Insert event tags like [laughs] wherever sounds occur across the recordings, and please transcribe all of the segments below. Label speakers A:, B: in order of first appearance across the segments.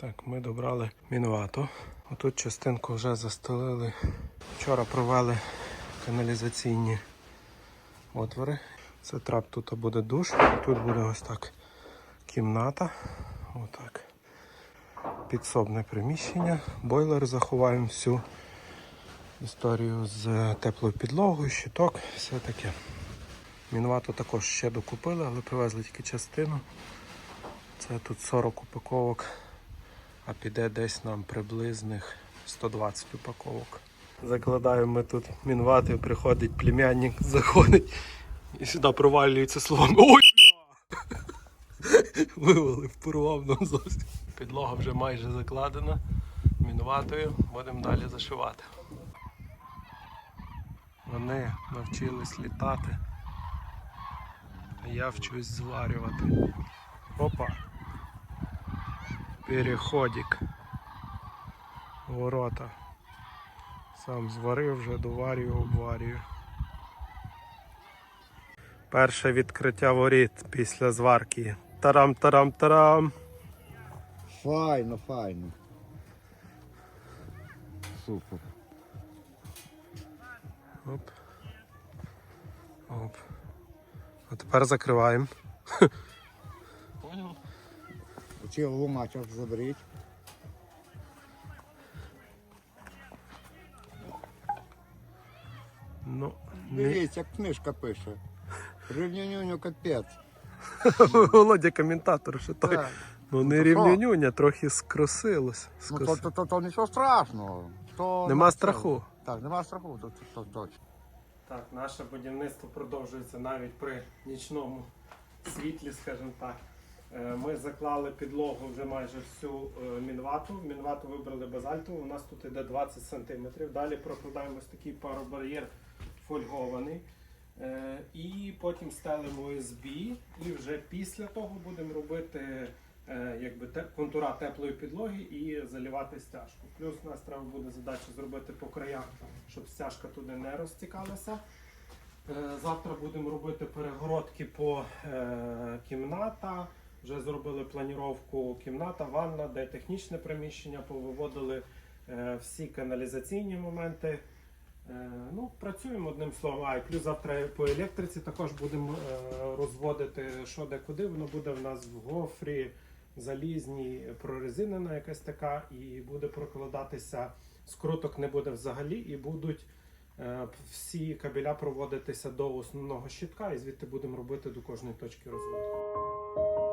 A: Так, ми добрали мінвату. Отут частинку вже застелили. Вчора провели каналізаційні отвори. Це трап, тут буде душ, тут буде ось так кімната. Отак. Підсобне приміщення. Бойлер заховаємо всю історію з теплою підлогою, щиток, все таке. Мінвату також ще докупили, але привезли тільки частину. Це тут 40 упаковок, а піде десь нам приблизних 120 упаковок. Закладаємо ми тут мінвати, приходить племянник, [laughs] заходить і сюди провалюється словом. Ой! бля!» [laughs] Вивалив, порвав нам зовсім. Підлога вже майже закладена мінватою, будемо далі зашивати. Вони навчились літати. А я вчусь зварювати. Опа. Переходик. Ворота. Сам зварив, вже доварюю, обварюю. Перше відкриття воріт після зварки. Тарам-тарам-тарам.
B: Файно, файно. Супер.
A: Оп. Оп. А тепер закриваємо. [laughs]
B: Оці ломачок заберіть.
A: Ну, не...
B: Дивіться, як книжка пише. Рівнянюню капець. [laughs]
A: Володя коментатор, що той.
B: Так.
A: Ну не
B: то
A: рівнянюня, трохи скросилось.
B: Ну то,
A: Скос...
B: то, то, то нічого страшного. То
A: Нема страху.
B: Так, нема страху, то, то, то точно.
A: Так, наше будівництво продовжується навіть при нічному світлі, скажімо так. Е, Ми заклали підлогу вже майже всю е, мінвату. Мінвату вибрали базальтову. У нас тут іде 20 см. Далі прокладаємо ось такий паробар'єр фольгований. Е, І потім стелимо ОСБ. І вже після того будемо робити якби, контура теплої підлоги і залівати стяжку. Плюс у нас треба буде задача зробити по краях, щоб стяжка туди не розтікалася. Завтра будемо робити перегородки по е, кімната. Вже зробили планіровку кімната, ванна, де технічне приміщення, повиводили е, всі каналізаційні моменти. Е, ну, працюємо одним словом. А і плюс завтра по електриці також будемо е, розводити що де куди. Воно буде в нас в гофрі залізній прорезинена якась така, і буде прокладатися. Скруток не буде взагалі, і будуть е, всі кабеля проводитися до основного щитка, і звідти будемо робити до кожної точки розводу.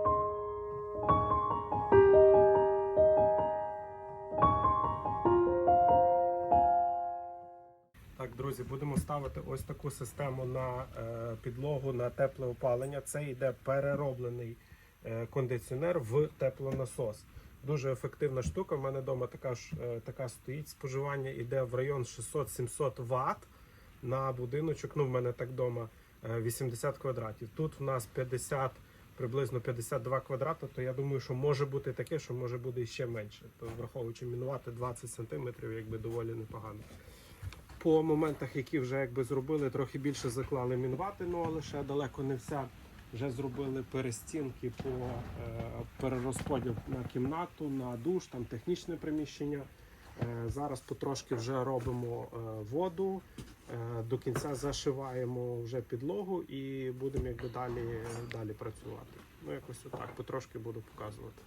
A: Друзі, будемо ставити ось таку систему на е, підлогу на тепле опалення. Це йде перероблений е, кондиціонер в теплонасос. Дуже ефективна штука. У мене вдома така ж е, така стоїть. Споживання йде в район 600-700 Вт на будиночок. Ну, в мене так вдома е, 80 квадратів. Тут в нас 50, приблизно 52 квадрати, то я думаю, що може бути таке, що може буде ще менше. То враховуючи мінувати 20 см, якби доволі непогано. По моментах, які вже якби зробили, трохи більше заклали мінвати, ну але ще далеко не вся. Вже зробили перестінки по е, перерозподіл на кімнату, на душ, там технічне приміщення. Е, зараз потрошки вже робимо е, воду, е, до кінця зашиваємо вже підлогу і будемо якби далі, далі працювати. Ну якось отак, потрошки буду показувати.